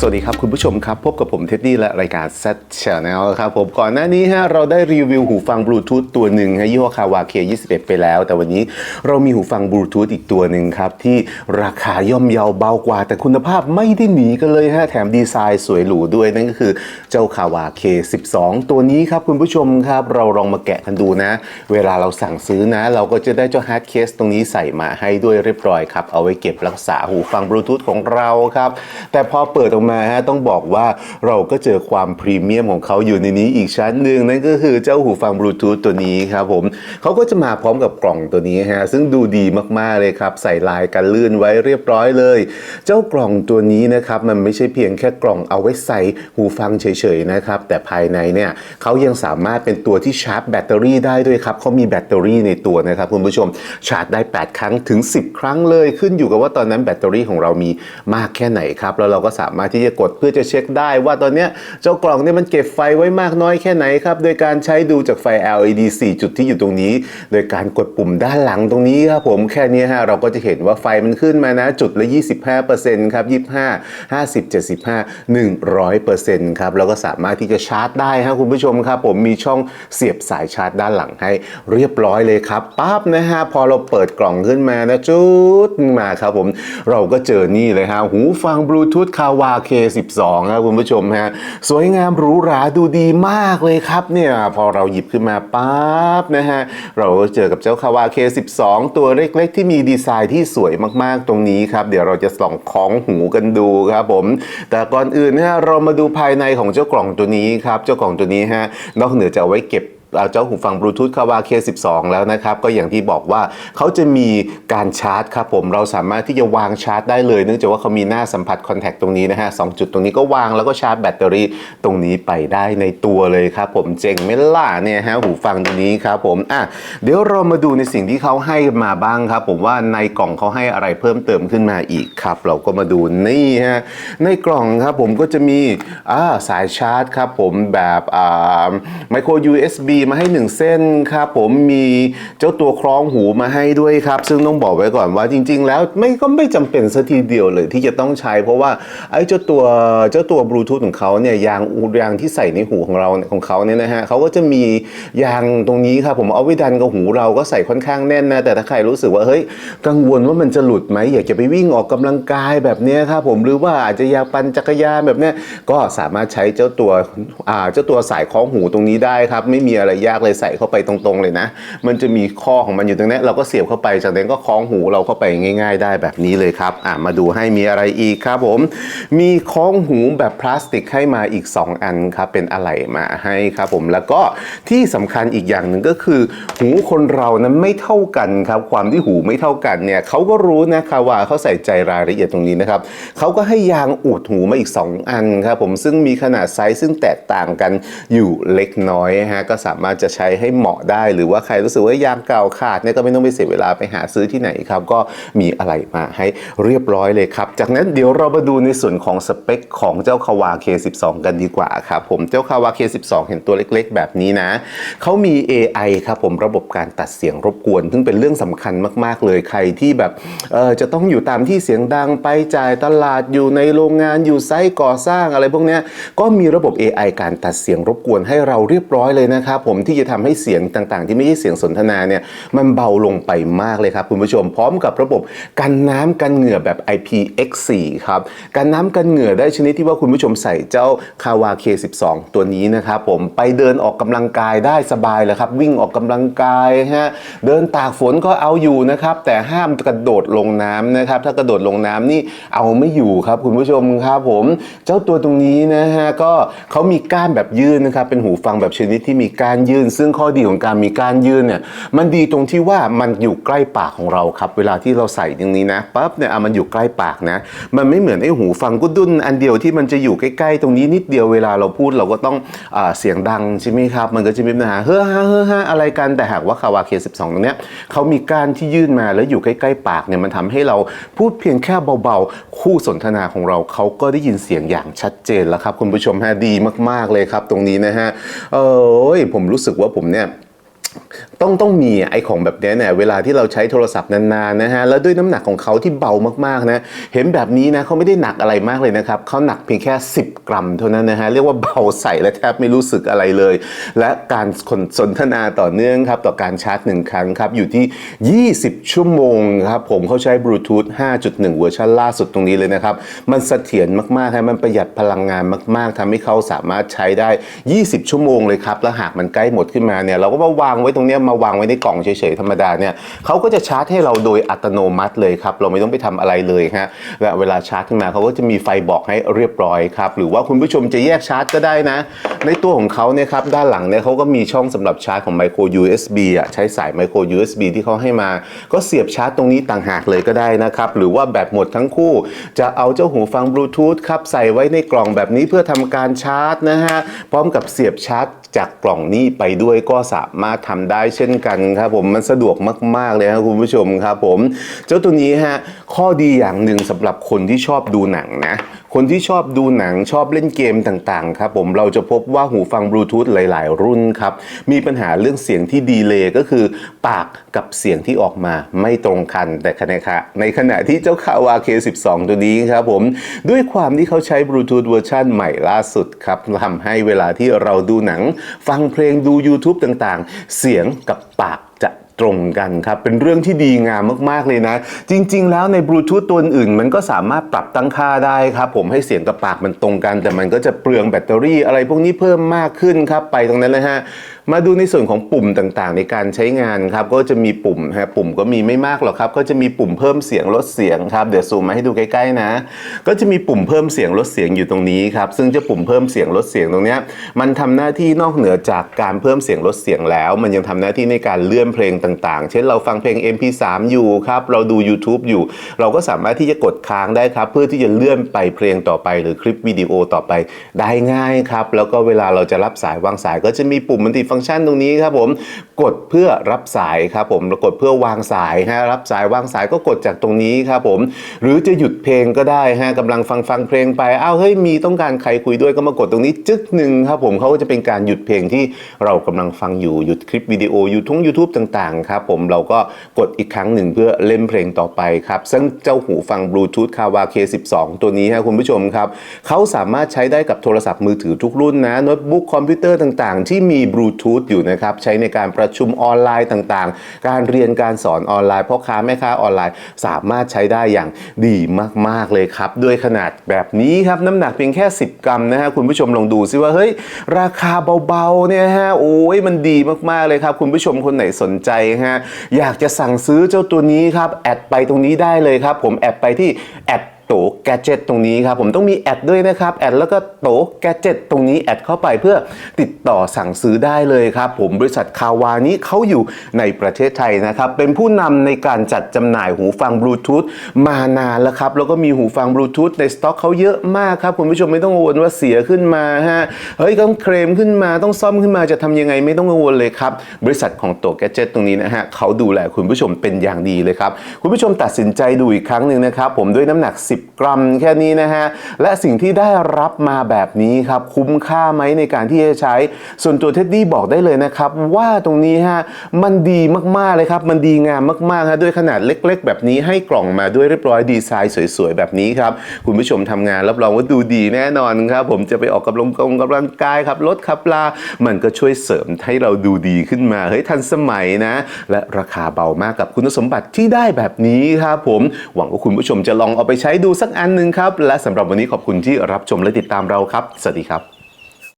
สวัสดีครับคุณผู้ชมครับ พบกับผมเท็ดดี้และรายการ Z Channel ครับผมก่อนหน้านี้ฮะเราได้รีวิวหูฟังบลูทูธตัวหนึ่งฮะยี่ห้อคาวาเค21 ไปแล้ว แต่วันนี้เรามีหูฟังบลูทูธอีกตัวหนึ่งครับ ที่ราคาย่อมเยาเบากว่า แต่คุณภาพไม่ได้หนีกันเลยฮะแถมดีไซน์สวยหรูด้วย นั่นก็คือเจ้าคาวาเค12ตัวนี้ครับคุณผู้ชมครับเราลองมาแกะกันดูนะ เวลาเราสั่งซื้อนะ เราก็จะได้เจ้าฮาร์ดเคสตรงนี้ใส่มาให้ด้วยเรียบร้อยครับเอาไว้เก็บรักษาหูฟังบลูทูธของเราครับแต่พอเปิดออกมาฮะต้องบอกว่าเราก็เจอความพรีเมียมของเขาอยู่ในนี้อีกชั้นหนึ่งนั่นก็คือเจ้าหูฟังบลูทูธตัวนี้ครับผมเขาก็จะมาพร้อมกับกล่องตัวนี้ฮะซึ่งดูดีมากๆเลยครับ ใส่ลายกันลื่นไว้เรียบร้อยเลย เจ้ากล่องตัวนี้นะครับมันไม่ใช่เพียงแค่กล่องเอาไว้ใส่หูฟังเฉยๆนะครับแต่ภายในเนี่ยเขายังสามารถเป็นตัวที่ชาร์จแบตเตอรี่ได้ด้วยครับเขามีแบตเตอรี่ในตัวนะครับคุณผู้ชมชาร์จได้ 8 ครั้งถึง 10 ครั้งเลย ขึ้นอยู่กับว่าตอนนั้นแบตเตอรี่ของเรามีมากแค่ไหนครับแล้วเราก็สามารถที่จะกดเพื่อจะเช็คได้ว่าตอนนี้เจ้ากล่องเนี่ยมันเก็บไฟไว้มากน้อยแค่ไหนครับโดยการใช้ดูจากไฟ LED 4 จุดที่อยู่ตรงนี้ โดยการกดปุ่มด้านหลังตรงนี้ครับผมแค่นี้ฮะเราก็จะเห็นว่าไฟมันขึ้นมานะจุดละ 25%ครับ25 50 75 100%ครับแล้วก็สามารถที่จะชาร์จได้ฮะคุณผู้ชมครับผมมีช่องเสียบสายชาร์จด้านหลังให้เรียบร้อยเลยครับปั๊บนะฮะพอเราเปิดกล่องขึ้นมานะจุดมาครับผมเราก็เจอนี่เลยฮะหูฟังบลูทูธคาวา K12 ครับคุณผู้ชมฮะสวยงามหรูหราดูดีมากเลยครับเนี่ยพอเราหยิบขึ้นมาปั๊บนะฮะเราก็เจอกับเจ้าคาวา K12 ตัวเล็กๆ ที่มีดีไซน์ที่สวยมากๆตรงนี้ครับ เดี๋ยวเราจะส่องของหูกันดูครับผม แต่ก่อนอื่นนะฮะเรามาดูภายในของเจ้ากล่องตัวนี้ครับ เจ้ากล่องตัวนี้ฮะนอกเหนือจากเอาไว้เก็บ เอาเจ้าหูฟังบลูทูธคาวา K12 แล้วนะครับก็อย่างที่บอกว่าเขาจะมีการชาร์จครับผมเราสามารถที่จะวางชาร์จได้เลยเนื่องจากว่าเขามีหน้าสัมผัสคอนแทคตรงนี้นะฮะสองจุดตรงนี้ก็วางแล้วก็ชาร์จแบตเตอรี่ตรงนี้ไปได้ในตัวเลยครับผมเจ๋งไม่ล่ะเนี่ยฮะหูฟังตัวนี้ครับผมอะเดี๋ยวเรามาดูในสิ่งที่เขาให้มาบ้างครับ ผมว่าในกล่องเขาให้อะไรเพิ่มเติมขึ้นมาอีกครับ เราก็มาดูนี่ฮะในกล่องครับผมก็จะมีอ่าสายชาร์จครับผมแบบอ่าไมโคร USB มาให้1เส้นครับผมมีเจ้าตัวคล้องหูมาให้ด้วยครับ ซึ่งต้องบอกไว้ก่อนว่าจริง ๆ แล้วไม่ก็ไม่จำเป็นซะทีเดียวเลยที่จะต้องใช้ เพราะว่าไอ้เจ้าตัวเจ้าตัวบลูทูธของเขาเนี่ยยางยางที่ใส่ในหูของเราของเขาเนี่ยนะฮะเขาก็จะมียางตรงนี้ครับผมเอาไว้ดันกับหูเราก็ใส่ค่อนข้างแน่นนะแต่ถ้าใครรู้สึกว่าเฮ้ยกังวลว่ามันจะหลุดไหมอยากจะไปวิ่งออกกำลังกายแบบนี้ครับผมหรือว่าอาจจะอยากปั่นจักรยานแบบนี้ก็สามารถใช้เจ้าตัวอ่าเจ้าตัวสายคล้องหูตรงนี้ได้ครับ ไม่มีอะไรยากเลยใส่เข้าไปตรงๆเลยนะ มันจะมีข้อของมันอยู่ตรงนี้เราก็เสียบเข้าไปจากนั้นก็คล้องหูเราเข้าไปง่าย ๆ ได้แบบนี้เลยครับอ่ามาดูให้มีอะไรอีกครับผม มีคล้องหูแบบพลาสติกให้มาอีก 2 อันครับเป็นอะไหล่มาให้ครับผมแล้วก็ที่สำคัญอีกอย่างหนึ่งก็คือ หูคนเรานั้นไม่เท่ากันครับความที่หูไม่เท่ากันเนี่ยเขาก็รู้นะครับว่าเขาใส่ใจรายละเอียดตรงนี้นะครับเขาก็ให้ยางอุดหูมาอีก 2 อันครับผมซึ่งมีขนาดไซส์ซึ่งแตกต่างกันอยู่เล็กน้อยฮะก็สามารถจะใช้ให้เหมาะได้ หรือว่าใครรู้สึกว่ายางเก่าขาดเนี่ยก็ไม่ต้องไปเสียเวลาไปหาซื้อที่ไหนครับ ก็มีอะไรมาให้เรียบร้อยเลยครับ จากนั้นเดี๋ยวเรามาดูในส่วนของสเปคของเจ้าคาวา K12 กันดีกว่าครับผมเจ้าคาวา K12 เห็นตัวเล็กๆ แบบนี้นะเขามี AI ครับผมระบบการตัดเสียงรบกวน ซึ่งเป็นเรื่องสำคัญมากๆ เลยใครที่แบบเออจะต้องอยู่ตามที่เสียงดังไปจ่ายตลาดอยู่ในโรงงานอยู่ไซต์ก่อสร้างอะไรพวกนี้ก็มีระบบ AI การตัดเสียงรบกวนให้เราเรียบร้อยเลยนะครับผมที่จะทำให้เสียงต่างๆ ที่ไม่ใช่เสียงสนทนาเนี่ยมันเบาลงไปมากเลยครับคุณผู้ชมพร้อมกับระบบกันน้ำกันเหงื่อแบบ IPX4 ครับกันน้ำกันเหงื่อได้ชนิดที่ว่าคุณผู้ชมใส่เจ้าคาวา K12 ตัวนี้นะครับผมไปเดินออกกำลังกายได้สบายเลยครับ วิ่งออกกำลังกายฮะเดินตากฝนก็เอาอยู่นะครับแต่ห้ามกระโดดลงน้ำนะครับถ้ากระโดดลงน้ำนี่เอาไม่อยู่ครับคุณผู้ชมครับผมเจ้าตัวตรงนี้นะฮะก็เขามีก้านแบบยื่นนะครับเป็นหูฟังแบบชนิดที่มีก้านยืน ซึ่งข้อดีของการมีกานยื่นเนี่ยมันดีตรงที่ว่ามันอยู่ใกล้ปากของเราครับ เวลาที่เราใส่ตรงนี้นะปั๊บเนี่ยมันอยู่ใกล้ปากนะ มันไม่เหมือนไอ้หูฟังกุดุนอันเดียวที่มันจะอยู่ใกล้ๆ ตรงนี้นิดเดียวเวลาเราพูดเราก็ต้องอเสียงดังใช่ไหมครับ มันก็จะมีปัญหาเฮ้อฮ่าเฮ้อฮ่าอะไรกันแต่หากว่าคาวาเค12ตรงเนี้ยเขามีกานที่ยื่นมาแล้วอยู่ใกล้ๆปากเนี่ยมันทำให้เราพูดเพียงแค่เบาๆ คู่สนทนาของเราเขาก็ได้ยินเสียงอย่างชัดเจนแล้วครับ คุณผู้ชมฮะดีมากๆเลยครับ ตรงนี้นะฮะเออผมมรู้สึกว่าผมเนี่ย ต้องต้องมีไอของแบบนี้เนี่ยเวลาที่เราใช้โทรศัพท์นานๆนะฮะแล้วด้วยน้ำหนักของเขาที่เบามากๆนะเห็นแบบนี้นะเขาไม่ได้หนักอะไรมากเลยนะครับเขาหนักเพียงแค่ 10 กรัมเท่านั้นนะฮะเรียกว่าเบาใส่และแทบไม่รู้สึกอะไรเลย และการสนทนาต่อเนื่องครับต่อการชาร์จหนึ่งครั้งครับอยู่ที่ 20 ชั่วโมงครับผมเขาใช้บลูทูธ5.1 เวอร์ชันล่าสุดตรงนี้เลยนะครับมันเสถียรมากๆฮะมันประหยัดพลังงานมาก ๆทำให้เขาสามารถใช้ได้ 20 ชั่วโมงเลยครับแล้วหากมันใกล้หมดขึ้นมาเนี่ยเราก็มาวางไว้ตรงนี้มาวางไว้ในกล่องเฉยๆธรรมดาเนี่ยเขาก็จะชาร์จให้เราโดยอัตโนมัติเลยครับเราไม่ต้องไปทำอะไรเลยฮะและเวลาชาร์จขึ้นมาเขาก็จะมีไฟบอกให้เรียบร้อยครับหรือว่าคุณผู้ชมจะแยกชาร์จก็ได้นะ ในตัวของเขาเนี่ยครับด้านหลังเนี่ยเขาก็มีช่องสำหรับชาร์จของ micro USB อะใช้สาย micro USB ที่เขาให้มา ก็เสียบชาร์จตรงนี้ต่างหากเลยก็ได้นะครับหรือว่าแบตหมดทั้งคู่ จะเอาเจ้าหูฟังบลูทูธครับใส่ไว้ในกล่องแบบนี้เพื่อทำการชาร์จนะฮะพร้อมกับเสียบชาร์จ จากกล่องนี้ไปด้วยก็สามารถทำได้เช่นกันครับผมมันสะดวกมาก ๆ เลยครับคุณผู้ชมครับผม เจ้าตัวนี้ฮะข้อดีอย่างหนึ่งสำหรับคนที่ชอบดูหนังนะ คนที่ชอบดูหนังชอบเล่นเกมต่างๆครับผมเราจะพบว่าหูฟังบลูทูธหลาย ๆ รุ่นครับมีปัญหาเรื่องเสียงที่ดีเลย์ก็คือปากกับเสียงที่ออกมาไม่ตรงกันแต่ขณะในขณะที่เจ้าคาวา K12 ตัวนี้ครับผมด้วยความที่เขาใช้บลูทูธเวอร์ชันใหม่ล่าสุดครับทำให้เวลาที่เราดูหนัง ฟังเพลงดู YouTube ต่างๆ เสียงกับปากจะ ตรงกันครับ เป็นเรื่องที่ดีงามมากๆเลยนะ จริง ๆ แล้วในบลูทูธตัวอื่นมันก็สามารถปรับตั้งค่าได้ครับ ผมให้เสียงกับปากมันตรงกัน แต่มันก็จะเปลืองแบตเตอรี่อะไรพวกนี้เพิ่มมากขึ้นครับ ไปตรงนั้นเลยฮะ มาดูในส่วนของปุ่มต่างๆ ในการใช้งานครับก็จะมีปุ่มฮะปุ่มก็มีไม่มากหรอกครับ ก็จะมีปุ่มเพิ่มเสียงลดเสียงครับเดี๋ยวซูมมาให้ดูใกล้ๆนะ ก็จะมีปุ่มเพิ่มเสียงลดเสียงอยู่ตรงนี้ครับซึ่งจะปุ่มเพิ่มเสียงลดเสียงตรงเนี้ยมันทำหน้าที่นอกเหนือจากการเพิ่มเสียงลดเสียงแล้ว มันยังทำหน้าที่ในการเลื่อนเพลงต่างๆ เช่นเราฟังเพลง MP3 อยู่ครับเราดู YouTube อยู่ เราก็สามารถที่จะกดค้างได้ครับเพื่อที่จะเลื่อนไปเพลงต่อไป หรือคลิปวิดีโอต่อไปได้ง่ายครับแล้วก็เวลาเราจะรับสายวางสายก็จะมีปุ่มมัลติฟังก์ชันตรงนี้ครับผมกดเพื่อรับสายครับผมกดเพื่อวางสายฮะรับสายวางสายก็กดจากตรงนี้ครับผมหรือจะหยุดเพลงก็ได้ฮะกำลังฟังฟังเพลงไปอ้าวเฮ้ยมีต้องการใครคุยด้วยก็มากดตรงนี้จึ๊กหนึ่งครับผมเขาก็จะเป็นการหยุดเพลงที่เรากำลังฟังอยู่หยุดคลิปวิดีโอยูทุ่ง YouTube ต่างๆครับผมเราก็กดอีกครั้งหนึ่งเพื่อเล่นเพลงต่อไปครับซึ่งเจ้าหูฟังบลูทูธคาวา K12 ตัวนี้ฮะคุณผู้ชมครับเขาสามารถใช้ได้กับโทรศัพท์มือถือทุกรุ่นนะโน้ตบุ๊กคอมพิวเตอร์ต่างๆ ที่มีบลูทูธอยู่นะครับใช้ในการประชุมออนไลน์ต่างๆ การเรียนการสอนออนไลน์พ่อค้าแม่ค้าออนไลน์ สามารถใช้ได้อย่างดีมากๆเลยครับ ด้วยขนาดแบบนี้ครับน้ำหนักเพียงแค่ 10 กรัมนะฮะคุณผู้ชมลองดูซิว่าเฮ้ยราคาเบาๆเนี่ยฮะโอ้ยมันดีมากๆเลยครับคุณผู้ชมคนไหนสนใจฮะอยากจะสั่งซื้อเจ้าตัวนี้ครับแอดไปตรงนี้ได้เลยครับ ผมแอดไปที่แอด โตแกจ e t ตรงนี้ครับผมต้องมีแอดด้วยนะครับแอดแล้วก็โตแกจ e t ตรงนี้แอดเข้าไปเพื่อติดต่อสั่งซื้อได้เลยครับผมบริษัทคาวานี้เขาอยู่ในประเทศไทยนะครับเป็นผู้นำในการจัดจำหน่ายหูฟังบลูทูธมานานแล้วครับแล้วก็มีหูฟังบลูทูธในสต็อกเขาเยอะมากครับคุณผู้ชมไม่ต้องกังวลว่าเสียขึ้นมาฮะเฮ้ยต้องเคลมขึ้นมาต้องซ่อมขึ้นมาจะทำยังไงไม่ต้องกังวลเลยครับบริษัทของโตแกจ e t ตรงนี้นะฮะเขาดูแลคุณผู้ชมเป็นอย่างดีเลยครับคุณผู้ชมตัดสินใจดูอีกครั้งหนึ่งนะครับผมด้วยน้ำหนัก10กรัม แค่นี้นะฮะ และสิ่งที่ได้รับมาแบบนี้ครับ คุ้มค่าไหมในการที่จะใช้ ส่วนตัวเท็ดดี้บอกได้เลยนะครับ ว่าตรงนี้ฮะ มันดีมาก ๆ เลยครับ มันดีงามมากๆฮะด้วยขนาดเล็ก ๆ แบบนี้ให้กล่องมาด้วยเรียบร้อยดีไซน์สวย ๆ แบบนี้ครับ คุณผู้ชมทำงานรับรองว่าดูดีแน่นอนครับ ผมจะไปออกกำลังกงกำลังกายครับลดขับลา มันก็ช่วยเสริมให้เราดูดีขึ้นมาเฮ้ยทันสมัยนะ และราคาเบามากกับคุณสมบัติที่ได้แบบนี้ครับผมหวังว่าคุณผู้ชมจะลองเอาไปใช้ดูสักอันหนึ่งครับ และสำหรับวันนี้ขอบคุณที่รับชมและติดตามเราครับ สวัสดีครับ